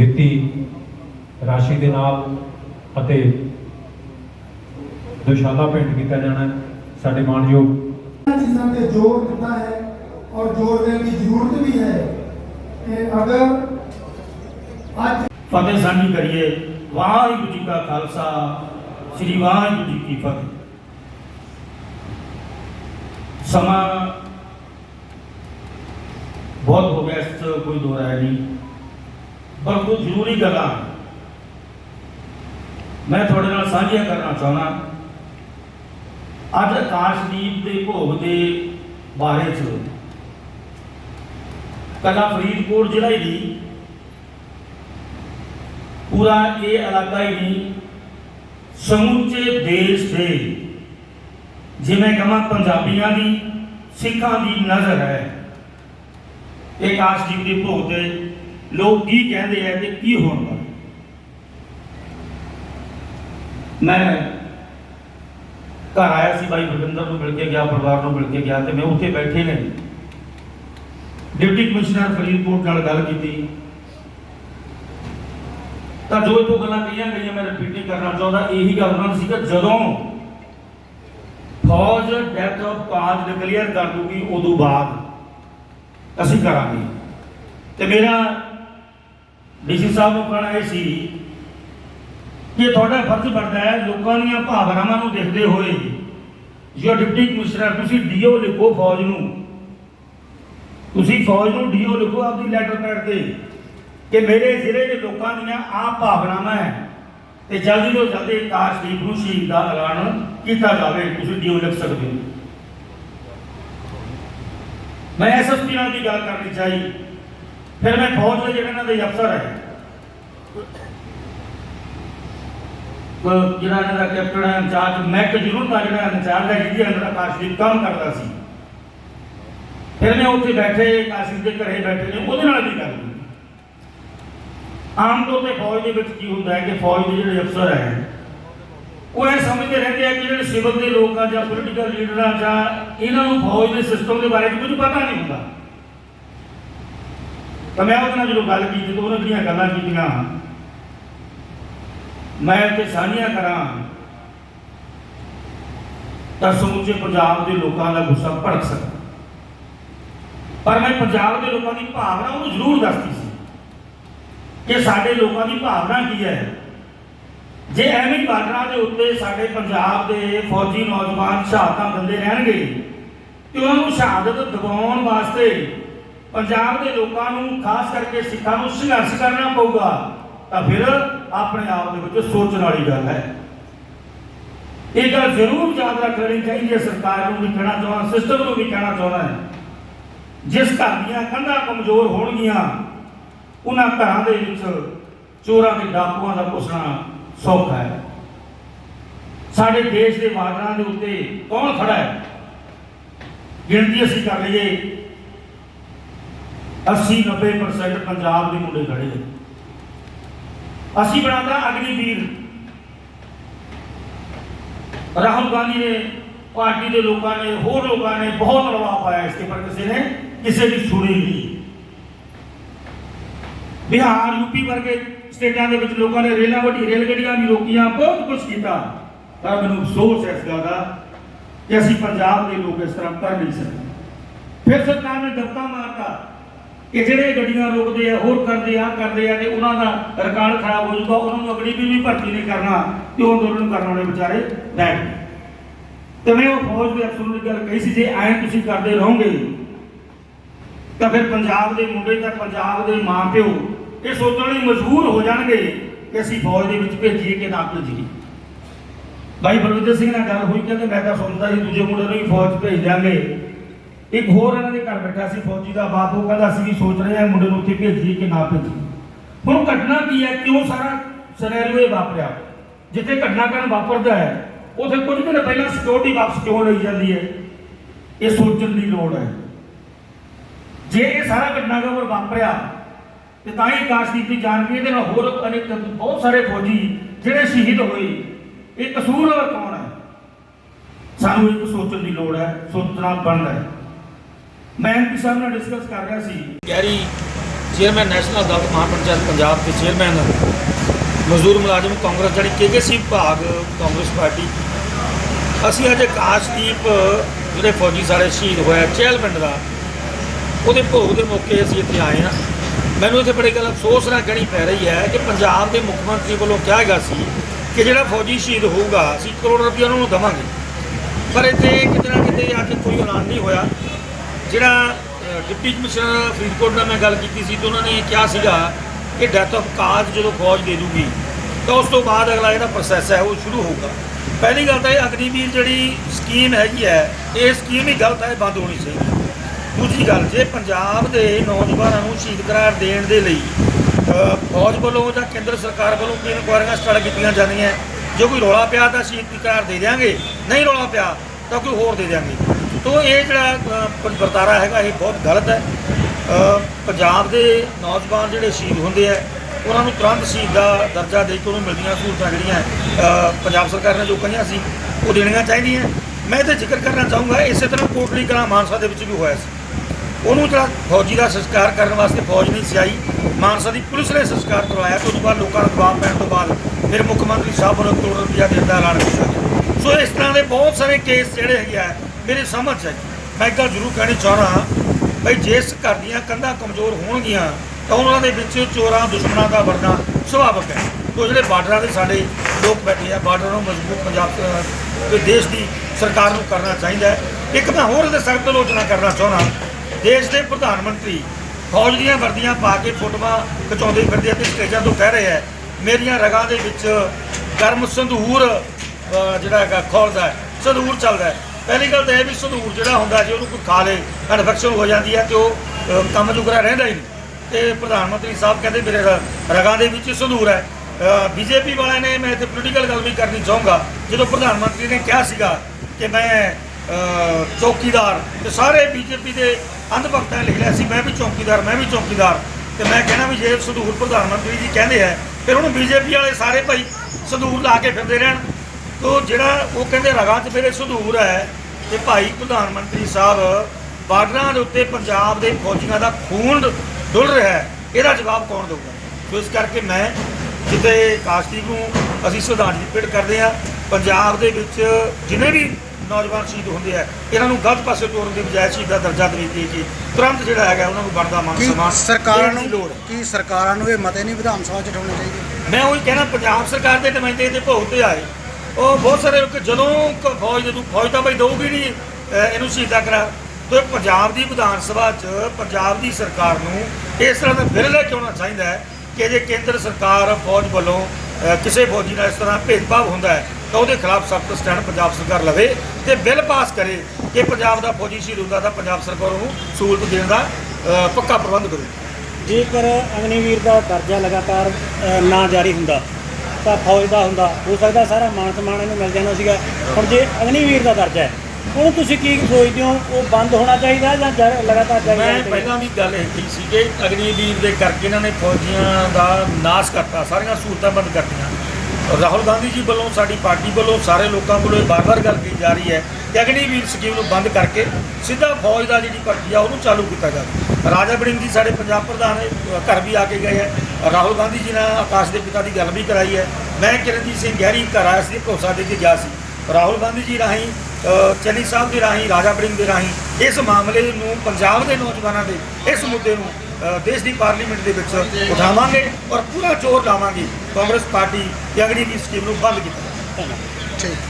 ਵਿੱਤੀ ਰਾਸ਼ੀ ਦੇ ਨਾਲ ਅਤੇ ਦੁਸ਼ਾਲਾ ਭੇਂਟ ਕੀਤਾ ਜਾਣਾ ਹੈ। ਸਾਡੇ ਮਾਣਯੋਗ ਇਹਨਾਂ ਚੀਜ਼ਾਂ ਤੇ ਜ਼ੋਰ ਦਿੱਤਾ ਹੈ ਔਰ ਜ਼ੋਰ ਦੇਣ ਦੀ ਜ਼ਰੂਰਤ ਵੀ ਹੈ ਕਿ ਅਗਰ ਅੱਜ ਫਤਿਹ ਸਾਂਝੀ ਕਰੀਏ ਵਾਹਿਗੁਰੂ ਜੀ ਕਾ ਖਾਲਸਾ ਸ੍ਰੀ ਵਾਹਿਗੁਰੂ ਜੀ ਕੀ ਫਤਿਹ ਸਮਾਂ ਬਹੁਤ ਹੋ ਗਿਆ ਇਸ ਕੋਈ ਦੋ ਰਾਏ ਨਹੀਂ ਪਰ ਕੁਝ ਜ਼ਰੂਰੀ ਗੱਲਾਂ ਮੈਂ ਤੁਹਾਡੇ ਨਾਲ ਸਾਂਝੀਆਂ ਕਰਨਾ ਚਾਹੁੰਦਾ। ਅੱਜ ਆਕਾਸ਼ਦੀਪ ਦੇ ਭੋਗ ਦੇ ਬਾਰੇ 'ਚ ਕਲਾ ਫਰੀਦਕੋਟ ਜ਼ਿਲ੍ਹਾ ਦੀ ਪੂਰਾ ਇਹ ਇਲਾਕਾ ਹੀ ਨਹੀਂ, ਸਮੁੱਚੇ ਦੇਸ਼ ਦੇ, ਜਿਵੇਂ ਕਹਾਂ ਪੰਜਾਬੀਆਂ ਦੀ, ਸਿੱਖਾਂ ਦੀ ਨਜ਼ਰ ਹੈ। ਇਹ ਆਕਾਸ਼ਦੀਪ ਦੇ ਭੋਗ ਤੇ ਲੋਕ ਕੀ ਕਹਿੰਦੇ ਆ ਤੇ ਕੀ ਹੋਣ ਵਾਲਾ? ਮੈਂ ਘਰ ਆਇਆ ਸੀ ਬਾਈ ਬਲਵਿੰਦਰ ਨੂੰ ਮਿਲ ਕੇ ਗਿਆ, ਪਰਿਵਾਰ ਨੂੰ ਮਿਲ ਕੇ ਗਿਆ ਤੇ ਮੈਂ ਉੱਥੇ ਬੈਠੇ ਨੇ। ਡਿਪਟੀ ਕਮਿਸ਼ਨਰ ਫਰੀਦਕੋਟ ਨਾਲ ਗੱਲ ਕੀਤੀ। ਤਾਂ ਜੋ ਜੋ ਗੱਲਾਂ ਕਹੀਆਂ ਗਈਆਂ, ਮੈਂ ਰਿਪੀਟ ਨਹੀਂ ਕਰਨਾ ਚਾਹੁੰਦਾ। ਇਹੀ ਗੱਲ ਉਹਨਾਂ ਸੀ ਕਿ ਜਦੋਂ ਫੌਜ ਡੈਥ ਆਫ ਕਾਜ ਡਿਕਲੇਅਰ ਕਰ ਦੂਗੀ, ਉਦੋਂ ਬਾਅਦ ਅਸੀਂ ਕਰਾਂਗੇ। ਤੇ ਮੇਰਾ ਡੀਸੀ ਸਾਹਿਬ ਨੂੰ ਕਹਿਣਾ ਇਹ ਸੀ ਕਿ ਤੁਹਾਡਾ ਫਰਜ਼ ਬਣਦਾ ਹੈ ਲੋਕਾਂ ਦੀਆਂ ਭਾਵਨਾਵਾਂ ਨੂੰ ਦੇਖਦੇ ਹੋਏ ਜੋ ਡਿਪਟੀ ਕਮਿਸ਼ਨਰ ਤੁਸੀਂ ਡੀਓ ਲਿਖੋ ਫੌਜ ਨੂੰ। ਤੁਸੀਂ ਫੌਜ ਨੂੰ ਡੀਓ ਲਿਖੋ ਆਪਦੀ ਲੈਟਰ ਪੈਡ ਤੇ ਕਿ ਮੇਰੇ ਜ਼ਿਲ੍ਹੇ ਦੇ ਲੋਕਾਂ ਦੀਆਂ ਆ ਭਾਵਨਾਵਾਂ ਹੈ ਤੇ ਜਲਦੀ ਤੋਂ ਜਲਦੀ ਕਾਸ਼ਦੀਪ ਨੂੰ ਸ਼ਹੀਦ ਦਾ ਐਲਾਨ ਕੀਤਾ ਜਾਵੇ, ਤੁਸੀਂ ਡੀਓ ਲਿਖ ਸਕਦੇ ਹੋ। ਮੈਂ ਐਸਐਸਪੀ ਨਾਲ ਵੀ ਗੱਲ ਕਰਨੀ ਚਾਹੀ। ਫਿਰ ਮੈਂ ਫੌਜ ਦੇ ਜਿਹੜੇ ਇਹਨਾਂ ਦੇ ਅਫਸਰ ਹੈ। ਜਿਹੜਾ ਇਹਨਾਂ ਦਾ ਕੈਪਟਨ ਹੈ, ਇੰਚਾਰਜ ਮੈਕ ਜ਼ਰੂਰ ਦਾ ਜਿਹੜਾ ਇੰਚਾਰਜ ਹੈ, ਜਿਹਦੇ ਅੰਦਰ ਆਕਾਸ਼ਦੀਪ ਕੰਮ ਕਰਦਾ ਸੀ। ਫਿਰ ਮੈਂ ਉੱਥੇ ਬੈਠੇ ਆਕਾਸ਼ਦੀਪ ਦੇ ਘਰੇ ਬੈਠੇ ਨੇ, ਉਹਦੇ ਨਾਲ ਵੀ ਗੱਲ ਕੀਤੀ ਆਮ ਤੌਰ ਤੇ ਫੌਜ ਦੇ ਵਿੱਚ ਕੀ ਹੁੰਦਾ ਹੈ ਕਿ ਫੌਜ ਦੇ ਜਿਹੜੇ ਅਫਸਰ ਹੈ, ਉਹ ਇਹ ਸਮਝਦੇ ਰਹਿੰਦੇ ਆ ਕਿ ਜਿਹੜੇ ਸਿਵਲ ਦੇ ਲੋਕ ਆ ਜਾਂ ਪੋਲੀਟੀਕਲ ਲੀਡਰ ਆ ਜਾਂ ਇਹਨਾਂ ਨੂੰ ਫੌਜ ਦੇ ਸਿਸਟਮ ਦੇ ਬਾਰੇ 'ਚ ਕੁਝ ਪਤਾ ਨਹੀਂ ਹੁੰਦਾ। ਤਾਂ ਮੈਂ ਉਹਦੇ ਨਾਲ ਜਦੋਂ ਗੱਲ ਕੀਤੀ ਤਾਂ ਉਹਨਾਂ ਦੀਆਂ ਗੱਲਾਂ ਕੀਤੀਆਂ। ਮੈਂ ਤੇ ਸਾਂਝੀਆਂ ਕਰਾਂ। ਤਾਂ ਸਮੁੱਚੇ ਪੰਜਾਬ ਦੇ ਲੋਕਾਂ ਦਾ ਗੁੱਸਾ ਭੜਕ ਸਕਦਾ। ਪਰ ਮੈਂ ਪੰਜਾਬ ਦੇ ਲੋਕਾਂ ਦੀ ਭਾਵਨਾ ਉਹਨੂੰ ਜ਼ਰੂਰ ਦੱਸਦੀ ਸੀ ਕਿ ਸਾਡੇ ਲੋਕਾਂ ਦੀ ਭਾਵਨਾ ਕੀ ਹੈ? ਜੇ ਐਵੇਂ ਹੀ ਬਾਰਡਰਾਂ ਦੇ ਉੱਤੇ ਸਾਡੇ ਪੰਜਾਬ ਦੇ ਫੌਜੀ ਨੌਜਵਾਨ ਸ਼ਹਾਦਤਾਂ ਦਿੰਦੇ ਰਹਿਣਗੇ ਤੇ ਉਹਨਾਂ ਨੂੰ ਸ਼ਹਾਦਤ ਦਿਵਾਉਣ ਵਾਸਤੇ ਪੰਜਾਬ ਦੇ ਲੋਕਾਂ ਨੂੰ, ਖਾਸ ਕਰਕੇ ਸਿੱਖਾਂ ਨੂੰ ਸੰਘਰਸ਼ ਕਰਨਾ ਪਊਗਾ, ਤਾਂ ਫਿਰ ਆਪਣੇ ਆਪ ਦੇ ਵਿੱਚ ਸੋਚਣ ਵਾਲੀ ਗੱਲ ਹੈ। ਇਹ ਗੱਲ ਜ਼ਰੂਰ ਯਾਦ ਰੱਖ ਲੈਣੀ ਚਾਹੀਦੀ ਹੈ, ਸਰਕਾਰ ਨੂੰ ਵੀ ਕਹਿਣਾ ਚਾਹੁੰਦਾ ਸਿਸਟਮ ਨੂੰ ਵੀ ਕਹਿਣਾ ਚਾਹੁੰਦਾ ਹੈ। ਜਿਸ ਘਰ ਦੀਆਂ ਕੰਧਾਂ ਕਮਜ਼ੋਰ ਹੋਣਗੀਆਂ, ਉਹਨਾਂ ਘਰਾਂ ਦੇ ਵਿੱਚ ਚੋਰਾਂ ਤੇ ਡਾਕੂਆਂ ਦਾ ਘੁਸਣਾ ਸੌਖਾ ਹੈ। ਸਾਡੇ ਦੇਸ਼ ਦੇ ਬਾਰਡਰਾਂ ਦੇ ਉੱਤੇ ਕੌਣ ਖੜਾ ਹੈ? ਗਿਣਤੀ ਅਸੀਂ ਕਰ ਲਈਏ 80 90% ਪੰਜਾਬ ਦੇ ਮੁੰਡੇ ਖੜੇ ਨੇ। ਅਸੀਂ ਬਣਾਦਾ ਅਗਨੀਵੀਰ। ਰਾਹੁਲ ਗਾਂਧੀ ਨੇ, ਪਾਰਟੀ ਦੇ ਲੋਕਾਂ ਨੇ, ਹੋਰ ਲੋਕਾਂ ਨੇ ਬਹੁਤ ਰੌਲਾ ਪਾਇਆ ਇਸ ਤੇ, ਪਰ ਕਿਸੇ ਨੇ ਕਿਸੇ ਦੀ ਸੁਣੀ ਨਹੀਂ। ਬਿਹਾਰ ਯੂਪੀ ਵਰਗੇ ਸਟੇਟਾਂ ਦੇ ਵਿੱਚ ਲੋਕਾਂ ਨੇ ਰੇਲਾਂ ਵੱਡੀ ਰੇਲ ਗੱਡੀਆਂ ਵੀ ਰੋਕੀਆਂ, ਬਹੁਤ ਕੁਝ ਕੀਤਾ। ਪਰ ਮੈਨੂੰ ਅਫਸੋਸ ਹੈ ਇਸ ਗੱਲ ਦਾ ਕਿ ਅਸੀਂ ਪੰਜਾਬ ਦੇ ਲੋਕ ਇਸ ਤਰ੍ਹਾਂ ਕਰ ਨਹੀਂ ਸਕਦੇ ਫਿਰ ਸਰਕਾਰ ਨੇ ਦਬਕਾ ਮਾਰਤਾ। ਕਿ ਜਿਹੜੇ ਗੱਡੀਆਂ ਰੋਕਦੇ ਆ, ਹੋਰ ਕਰਦੇ ਆ ਕਰਦੇ ਆ, ਤੇ ਉਹਨਾਂ ਦਾ ਰਿਕਾਰਡ ਖਰਾਬ ਹੋ ਜਾਊਗਾ, ਉਹਨਾਂ ਨੂੰ ਅਗਲੀ ਵੀ ਵੀ ਭਰਤੀ ਨਹੀਂ ਕਰਨਾ, ਤੇ ਉਹ ਅੰਦੋਲਨ ਕਰਨ ਵਾਲੇ ਵਿਚਾਰੇ ਬੈਠ ਗਏ। ਤੇ ਮੈਂ ਉਹ ਫੌਜ ਦੇ ਅਫਸਰ ਨੂੰ ਇਹ ਗੱਲ ਕਹੀ ਸੀ, ਜੇ ਐਂ ਤੁਸੀਂ ਕਰਦੇ ਰਹੋਗੇ, ਤਾਂ ਫਿਰ ਪੰਜਾਬ ਦੇ ਮੁੰਡੇ ਤਾਂ ਪੰਜਾਬ ਦੇ ਮਾਪਿਓ, ਇਹ ਸੋਚਣ ਲਈ ਮਜਬੂਰ ਹੋ ਜਾਣਗੇ ਕਿ ਅਸੀਂ ਫੌਜ ਦੇ ਵਿੱਚ ਭੇਜੀਏ ਕਿ ਨਾ ਭੇਜੀਏ। ਭਾਈ ਬਲਵਿੰਦਰ ਸਿੰਘ ਨਾਲ ਗੱਲ ਹੋਈ, ਕਹਿੰਦੇ ਮੈਂ ਤਾਂ ਸੋਚਦਾ ਸੀ, ਦੂਜੇ ਮੁੰਡੇ ਨੂੰ ਵੀ ਫੌਜ ਭੇਜ ਦਿਆਂਗੇ। ਇੱਕ ਹੋਰ ਇਹਨਾਂ ਦੇ ਘਰ ਬੈਠਾ ਸੀ, ਫੌਜੀ ਦਾ ਬਾਪ, ਉਹ ਕਹਿੰਦਾ ਅਸੀਂ ਵੀ ਸੋਚ ਰਹੇ ਹਾਂ ਮੁੰਡੇ ਨੂੰ ਉੱਥੇ ਭੇਜੀਏ ਕਿ ਨਾ ਭੇਜੀਏ ਹੁਣ ਘਟਨਾ ਕੀ ਹੈ? ਕਿਉਂ ਸਾਰਾ ਸਿਨੈਰੀਓ ਇਹ ਵਾਪਰਿਆ? ਜਿੱਥੇ ਘਟਨਾਕ੍ਰਮ ਵਾਪਰਦਾ ਹੈ, ਉਥੇ ਕੁਝ ਦਿਨ ਪਹਿਲਾਂ ਸਿਕਿਉਰਿਟੀ ਵਾਪਸ ਕਿਉਂ ਲਈ ਜਾਂਦੀ ਹੈ? ਇਹ ਸੋਚਣ ਦੀ ਲੋੜ ਹੈ। ਜੇ ਇਹ ਸਾਰਾ ਘਟਨਾਕ੍ਰਮ ਵਾਪਰਿਆ, ਤੇ ਤਾਂ ਹੀ ਕਾਸ਼ਦੀਪ ਦੀ ਜਾਣਕਾਰੀ ਇਹਦੇ ਨਾਲ ਹੋਰ ਅਨੇਕ ਬਹੁਤ ਸਾਰੇ ਫੌਜੀ ਜਿਹੜੇ ਸ਼ਹੀਦ ਹੋਏ, ਇਹ ਕਸੂਰਵਾਰ ਕੌਣ ਹੈ? ਸਾਨੂੰ ਇੱਕ ਸੋਚਣ ਦੀ ਲੋੜ ਹੈ, ਸੋਚਣਾ ਬਣਦਾ ਹੈ। ਮੈਂ ਐਮਪੀ ਸਾਹਿਬ ਨਾਲ ਡਿਸਕਸ ਕਰ ਰਿਹਾ ਸੀ। ਗਹਿਰੀ ਚੇਅਰਮੈਨ ਨੈਸ਼ਨਲ ਅਦਾਲਤ ਮਹਾਪੰਚਾਇਤ ਪੰਜਾਬ ਦੇ ਚੇਅਰਮੈਨ ਮਜ਼ਦੂਰ ਮੁਲਾਜ਼ਮ ਕਾਂਗਰਸ ਜਿਹੜੀ ਕੇਕੇਸੀ ਵਿਭਾਗ ਕਾਂਗਰਸ ਪਾਰਟੀ। ਅਸੀਂ ਅੱਜ ਆਕਾਸ਼ਦੀਪ, ਜਿਹੜੇ ਫੌਜੀ ਸਾਡੇ ਸ਼ਹੀਦ ਹੋਇਆ ਚਹਿਲ ਪਿੰਡ ਦਾ, ਉਹਦੇ ਭੋਗ ਦੇ ਮੌਕੇ ਅਸੀਂ ਇੱਥੇ ਆਏ ਹਾਂ। ਮੈਨੂੰ ਇੱਥੇ ਬੜੀ ਗੱਲ ਅਫਸੋਸ ਨਾਲ ਕਹਿਣੀ ਪੈ ਰਹੀ ਹੈ ਕਿ ਪੰਜਾਬ ਦੇ ਮੁੱਖ ਮੰਤਰੀ ਵੱਲੋਂ ਕਿਹਾ ਗਿਆ ਸੀ ਕਿ ਜਿਹੜਾ ਫੌਜੀ ਸ਼ਹੀਦ ਹੋਊਗਾ, ਅਸੀਂ ਕਰੋੜ ਰੁਪਏ ਉਹਨਾਂ ਨੂੰ ਦੇਵਾਂਗੇ। ਪਰ ਇੱਥੇ ਕਿਤੇ ਨਾ ਕਿਤੇ ਅੱਜ ਕੋਈ ਐਲਾਨ ਨਹੀਂ ਹੋਇਆ। ਜਿਹੜਾ ਡਿਪਟੀ ਕਮਿਸ਼ਨਰ ਫਰੀਦਕੋਟ ਨਾਲ ਮੈਂ ਗੱਲ ਕੀਤੀ ਸੀ ਤਾਂ ਉਹਨਾਂ ਨੇ ਕਿਹਾ ਸੀਗਾ ਕਿ ਡੈਥ ਆਫ ਕਾਜ਼ ਜਦੋਂ ਫੌਜ ਦੇ ਦੂਗੀ, ਤਾਂ ਉਸ ਤੋਂ ਬਾਅਦ ਅਗਲਾ ਜਿਹੜਾ ਪ੍ਰੋਸੈਸ ਹੈ ਉਹ ਸ਼ੁਰੂ ਹੋਊਗਾ। ਪਹਿਲੀ ਗੱਲ ਤਾਂ ਇਹ ਅਗਨੀਵੀਰ ਜਿਹੜੀ ਸਕੀਮ ਹੈਗੀ ਹੈ, ਇਹ ਸਕੀਮ ਹੀ ਗਲਤ ਹੈ, ਬੰਦ ਹੋਣੀ ਚਾਹੀਦੀ ਦੂਜੀ ਗੱਲ, ਜੇ ਪੰਜਾਬ ਦੇ ਨੌਜਵਾਨਾਂ ਨੂੰ ਸ਼ਹੀਦ ਕਰਾਰ ਦੇਣ ਦੇ ਲਈ ਫੌਜ ਵੱਲੋਂ ਜਾਂ ਕੇਂਦਰ ਸਰਕਾਰ ਵੱਲੋਂ ਕੀ ਇਨਕੁਆਇਰੀਆਂ ਸਟਾਰਟ ਕੀਤੀਆਂ ਜਾਂਦੀਆਂ, ਜੋ ਕੋਈ ਰੌਲਾ ਪਿਆ ਤਾਂ ਸ਼ਹੀਦ ਕਰਾਰ ਦੇ ਦਿਆਂਗੇ, ਨਹੀਂ ਰੌਲਾ ਪਿਆ ਤਾਂ ਕੋਈ ਹੋਰ ਦੇ ਦਿਆਂਗੇ। ਤੋ ਇਹ ਜਿਹੜਾ ਵਰਤਾਰਾ ਹੈਗਾ, ਇਹ ਬਹੁਤ ਗਲਤ ਹੈ। ਪੰਜਾਬ ਦੇ ਨੌਜਵਾਨ ਜਿਹੜੇ ਸ਼ਹੀਦ ਹੁੰਦੇ ਆ, ਉਹਨਾਂ ਨੂੰ ਤੁਰੰਤ ਸ਼ਹੀਦ ਦਾ ਦਰਜਾ ਦੇ ਕੇ ਉਹਨੂੰ ਮਿਲਦੀਆਂ ਸਹੂਲਤਾਂ ਜਿਹੜੀਆਂ ਪੰਜਾਬ ਸਰਕਾਰ ਨੇ ਜੋ ਕਹੀਆਂ ਸੀ, ਉਹ ਦੇਣੀਆਂ ਚਾਹੀਦੀਆਂ। ਮੈਂ ਇਹਦਾ ਜ਼ਿਕਰ ਕਰਨਾ ਚਾਹੂੰਗਾ, ਇਸੇ ਤਰ੍ਹਾਂ ਕੋਟਲੀ ਕਲਾਂ ਮਾਨਸਾ ਦੇ ਵਿੱਚ ਵੀ ਹੋਇਆ ਸੀ। ਉਹਨੂੰ ਜਿਹੜਾ ਫੌਜੀ ਦਾ ਸੰਸਕਾਰ ਕਰਨ ਵਾਸਤੇ ਫੌਜ ਨਹੀਂ ਸੀ ਆਈ ਮਾਨਸਾ ਦੀ ਪੁਲਿਸ ਨੇ ਸੰਸਕਾਰ ਕਰਵਾਇਆ ਤੇ ਉਸ ਤੋਂ ਬਾਅਦ ਲੋਕਾਂ ਦਾ ਦਬਾਅ ਪੈਣ ਤੋਂ ਬਾਅਦ ਫਿਰ ਮੁੱਖ ਮੰਤਰੀ ਸਾਹਿਬ ਵੱਲੋਂ ਕਰੋੜ ਰੁਪਇਆ ਦੇਣ ਦਾ ਐਲਾਨ ਕੀਤਾ। ਗਿਆ ਸੋ ਇਸ ਤਰ੍ਹਾਂ ਦੇ ਬਹੁਤ ਸਾਰੇ ਕੇਸ ਜਿਹੜੇ ਹੈਗੇ ਆ ਮੇਰੇ ਸਮਝ 'ਚ ਹੈ ਮੈਂ ਇੱਕ ਗੱਲ ਜ਼ਰੂਰ ਕਹਿਣੀ ਚਾਹਣਾ ਬਈ ਜਿਸ ਘਰ ਦੀਆਂ ਕੰਧਾਂ ਕਮਜ਼ੋਰ ਹੋਣਗੀਆਂ, ਤਾਂ ਉਹਨਾਂ ਦੇ ਵਿੱਚ ਚੋਰਾਂ, ਦੁਸ਼ਮਣਾਂ ਦਾ ਵਰਨਾ ਸੁਭਾਵਿਕ ਹੈ। ਤੋ ਜਿਹੜੇ ਬਾਰਡਰਾਂ ਦੇ ਸਾਡੇ ਲੋਕ ਬੈਠੇ ਆ, ਬਾਰਡਰਾਂ ਨੂੰ ਮਜ਼ਬੂਤ ਪੰਜਾਬ ਦੇਸ਼ ਦੀ ਸਰਕਾਰ ਨੂੰ ਕਰਨਾ ਚਾਹੀਦਾ ਇੱਕ ਮੈਂ ਹੋਰ ਇਹਦੇ ਸਖਤ ਆਲੋਚਨਾ ਕਰਨਾ ਚਾਹੁੰਦਾ ਦੇਸ਼ ਦੇ ਪ੍ਰਧਾਨ ਮੰਤਰੀ ਫੌਜ ਦੀਆਂ ਵਰਦੀਆਂ ਪਾ ਕੇ ਫੋਟੋਆਂ ਖਿਚਾਉਂਦੇ ਫਿਰਦੇ ਅਤੇ ਸਟੇਜਾਂ ਤੋਂ ਕਹਿ ਰਹੇ ਹੈ ਮੇਰੀਆਂ ਰਗਾਂ ਦੇ ਵਿੱਚ ਗਰਮ ਸੰਧੂਰ ਜਿਹੜਾ ਹੈਗਾ, ਖੋਲਦਾ ਸੰਧੂਰ ਚੱਲਦਾ ਪਹਿਲੀ ਗੱਲ ਤਾਂ ਇਹ ਵੀ ਸੰਧੂਰ ਜਿਹੜਾ ਹੁੰਦਾ ਜੇ ਉਹਨੂੰ ਕੋਈ ਖਾ ਲੇ ਇਨਫੈਕਸ਼ਨ ਹੋ ਜਾਂਦੀ ਹੈ ਤੇ ਉਹ ਕੰਮ ਜੁਗਰਾ ਰਹਿੰਦਾ ਹੀ ਨਹੀਂ। ਤੇ ਪ੍ਰਧਾਨ ਮੰਤਰੀ ਸਾਹਿਬ ਕਹਿੰਦੇ ਮੇਰੇ ਰ- ਰਗਾਂ ਦੇ ਵਿੱਚ ਸੰਧੂਰ ਹੈ। ਬੀਜੇਪੀ ਵਾਲਿਆਂ ਨੇ ਮੈਂ ਇੱਥੇ ਪੋਲੀਟੀਕਲ ਗੱਲ ਵੀ ਕਰਨੀ ਚਾਹੂੰਗਾ। ਜਦੋਂ ਪ੍ਰਧਾਨ ਮੰਤਰੀ ਨੇ ਕਿਹਾ ਸੀਗਾ ਕਿ ਮੈਂ ਚੌਕੀਦਾਰ ਤੇ ਸਾਰੇ ਬੀਜੇਪੀ ਦੇ ਅੰਧ ਭਗਤਾਂ ਨੇ ਲਿਖ ਲਿਆ ਸੀ, ਮੈਂ ਵੀ ਚੌਕੀਦਾਰ, ਮੈਂ ਵੀ ਚੌਕੀਦਾਰ। ਤੇ ਮੈਂ ਕਹਿਣਾ ਵੀ ਜੇ ਸੰਧੂਰ ਪ੍ਰਧਾਨ ਮੰਤਰੀ ਜੀ ਕਹਿੰਦੇ ਆ ਫਿਰ ਉਹਨੂੰ ਬੀਜੇਪੀ ਵਾਲੇ ਸਾਰੇ ਭਾਈ ਸੰਧੂਰ ਲਾ ਕੇ ਫਿਰਦੇ ਰਹਿਣ। ਤੋ ਜਿਹੜਾ ਉਹ ਕਹਿੰਦੇ ਰਗਾਂ 'ਚ ਮੇਰੇ ਸੰਧੂਰ ਹੈ ਤੇ ਭਾਈ ਪ੍ਰਧਾਨ ਮੰਤਰੀ ਸਾਹਿਬ ਬਾਰਡਰਾਂ ਦੇ ਉੱਤੇ ਪੰਜਾਬ ਦੇ ਫੌਜੀਆਂ ਦਾ ਖੂਨ ਡੁੱਲ ਰਿਹਾ ਹੈ ਇਹਦਾ ਜਵਾਬ ਕੌਣ ਦੇਊਗਾ? ਸੋ ਇਸ ਕਰਕੇ ਮੈਂ ਜਿੱਥੇ ਕਾਸ਼ਦੀਪ ਨੂੰ ਅਸੀਂ ਸ਼ਰਧਾਂਜਲੀ ਭੇਟ ਕਰਦੇ ਆ ਪੰਜਾਬ ਦੇ ਵਿੱਚ ਜਿਨੇ ਵੀ ਨੌਜਵਾਨ ਸ਼ਹੀਦ ਹੁੰਦੇ ਆ ਇਹਨਾਂ ਨੂੰ ਗਲਤ ਪਾਸੇ ਤੋਰਨ ਦੀ ਬਜਾਏ ਸ਼ਹੀਦ ਦਾ ਦਰਜਾ ਦੇ ਕੇ ਤੁਰੰਤ ਜਿਹੜਾ ਹੈਗਾ ਉਹਨਾਂ ਨੂੰ ਬਣਦਾ ਮਾਨ ਸਨਮਾਨ ਸਰਕਾਰਾਂ ਨੂੰ। ਕੀ ਸਰਕਾਰਾਂ ਨੂੰ ਇਹ ਮਤੇ ਨਹੀਂ ਵਿਧਾਨ ਸਭਾ ਚ ਉਠਾਉਣੇ ਚਾਹੀਦੇ? ਮੈਂ ਉਹੀ ਕਹਿਣਾ ਪੰਜਾਬ ਸਰਕਾਰ ਦੇ ਨੁਮਾਇੰਦੇ ਇਹਦੇ ਭੋਗ ਤੇ ਆਏ। ਉਹ ਬਹੁਤ ਸਾਰੇ ਲੋਕ ਜਦੋਂ ਕ- ਫੌਜ ਦੇ ਫੌਜ ਤਾਂ ਬਈ ਦਊਗੀ ਨਹੀਂ ਅਹ ਇਹਨੂੰ ਸ਼ਹੀਦਾ ਕਰਾ। ਤੇ ਪੰਜਾਬ ਦੀ ਵਿਧਾਨ ਸਭਾ 'ਚ ਪੰਜਾਬ ਦੀ ਸਰਕਾਰ ਨੂੰ ਇਸ ਤਰ੍ਹਾਂ ਦਾ ਬਿੱਲ ਲੈ ਕੇ ਆਉਣਾ ਚਾਹੀਦਾ ਹੈ ਕਿ ਜੇ ਕੇਂਦਰ ਸਰਕਾਰ ਫੌਜ ਵੱਲੋਂ ਅਹ ਕਿਸੇ ਫੌਜੀ ਨਾਲ ਇਸ ਤਰ੍ਹਾਂ ਭੇਦਭਾਵ ਹੁੰਦਾ ਹੈ ਤਾਂ ਉਹਦੇ ਖਿਲਾਫ ਸਖਤ ਸਟੈਂਡ ਪੰਜਾਬ ਸਰਕਾਰ ਲਵੇ ਤੇ ਬਿੱਲ ਪਾਸ ਕਰੇ ਕਿ ਪੰਜਾਬ ਦਾ ਫੌਜੀ ਸ਼ਹੀਦ ਹੁੰਦਾ ਤਾਂ ਪੰਜਾਬ ਸਰਕਾਰ ਉਹਨੂੰ ਸਹੂਲਤ ਦੇਣ ਦਾ ਅਹ ਪੱਕਾ ਪ੍ਰਬੰਧ ਕਰੇ। ਜੇਕਰ ਅਗਨੀਵੀਰ ਦਾ ਦਰਜਾ ਲਗਾਤਾਰ ਅ, ਨਾ ਜਾਰੀ ਹੁੰਦਾ ਤਾਂ ਫੌਜ ਦਾ ਹੁੰਦਾ ਹੋ ਸਕਦਾ ਸਾਰਾ ਮਾਨ ਸਨਮਾਨ ਇਹਨੂੰ ਮਿਲ ਜਾਣਾ ਸੀਗਾ। ਹੁਣ ਜੇ ਅਗਨੀਵੀਰ ਦਾ ਦਰਜਾ ਹੈ ਉਹਨੂੰ ਤੁਸੀਂ ਕੀ ਸੋਚਦੇ ਹੋ? ਉਹ ਬੰਦ ਹੋਣਾ ਚਾਹੀਦਾ ਜਾਂ ਲਗਾਤਾਰ ਜਾਰੀ ਮੈਂ ਰਹਿਣਾ? ਪਹਿਲਾਂ ਵੀ ਗੱਲ ਇਹ ਕੀਤੀ ਸੀ ਕਿ ਅਗਨੀਵੀਰ ਦੇ ਕਰਕੇ ਇਹਨਾਂ ਨੇ ਫੌਜੀਆਂ ਦਾ ਨਾਸ਼ ਕਰਤਾ ਸਾਰੀਆਂ ਸਹੂਲਤਾਂ ਬੰਦ ਕਰਤੀਆਂ। ਰਾਹੁਲ ਗਾਂਧੀ ਜੀ ਵੱਲੋਂ ਸਾਡੀ ਪਾਰਟੀ ਵੱਲੋਂ ਸਾਰੇ ਲੋਕਾਂ ਵੱਲੋਂ ਇਹ ਬਾਰ-ਬਾਰ ਗੱਲ ਕੀਤੀ ਜਾ ਰਹੀ ਹੈ ਕਿ ਅਗਨੀਵੀਰ ਸਕੀਮ ਨੂੰ ਬੰਦ ਕਰਕੇ ਸਿੱਧਾ ਫੌਜ ਦਾ ਜਿਹੜੀ ਭਰਤੀ ਆ ਉਹਨੂੰ ਚਾਲੂ ਕੀਤਾ ਜਾਵੇ। ਰਾਜਾ ਵੜਿੰਗ ਜੀ ਸਾਡੇ ਪੰਜਾਬ ਪ੍ਰਧਾਨ ਘਰ ਵੀ ਆ ਕੇ ਗਏ ਹੈ ਰਾਹੁਲ ਗਾਂਧੀ ਜੀ ਨਾਲ ਆਕਾਸ਼ ਦੇ ਪਿਤਾ ਦੀ ਗੱਲ ਵੀ ਕਰਾਈ ਹੈ। ਮੈਂ ਕਿਰਨਜੀਤ ਸਿੰਘ ਗਹਿਰੀ ਘਰ ਆਇਆ ਸੀ ਭਰੋਸਾ ਦੇ ਕੇ ਗਿਆ ਸੀ। ਰਾਹੁਲ ਗਾਂਧੀ ਜੀ ਰਾਹੀਂ ਚੰਨੀ ਸਾਹਿਬ ਦੇ ਰਾਹੀਂ ਰਾਜਾ ਵੜਿੰਗ ਦੇ ਰਾਹੀਂ ਇਸ ਮਾਮਲੇ ਨੂੰ ਪੰਜਾਬ ਦੇ ਨੌਜਵਾਨਾਂ ਦੇ ਇਸ ਮੁੱਦੇ ਨੂੰ ਦੇਸ਼ ਦੀ ਪਾਰਲੀਮੈਂਟ ਦੇ ਵਿੱਚ ਉਠਾਵਾਂਗੇ ਔਰ ਪੂਰਾ ਜ਼ੋਰ ਲਾਵਾਂਗੇ। ਕਾਂਗਰਸ ਪਾਰਟੀ ਦੀ ਅਗਨੀਵੀਰ ਸਕੀਮ ਨੂੰ ਬੰਦ ਕੀਤਾ। ਧੰਨਵਾਦ। ਠੀਕ।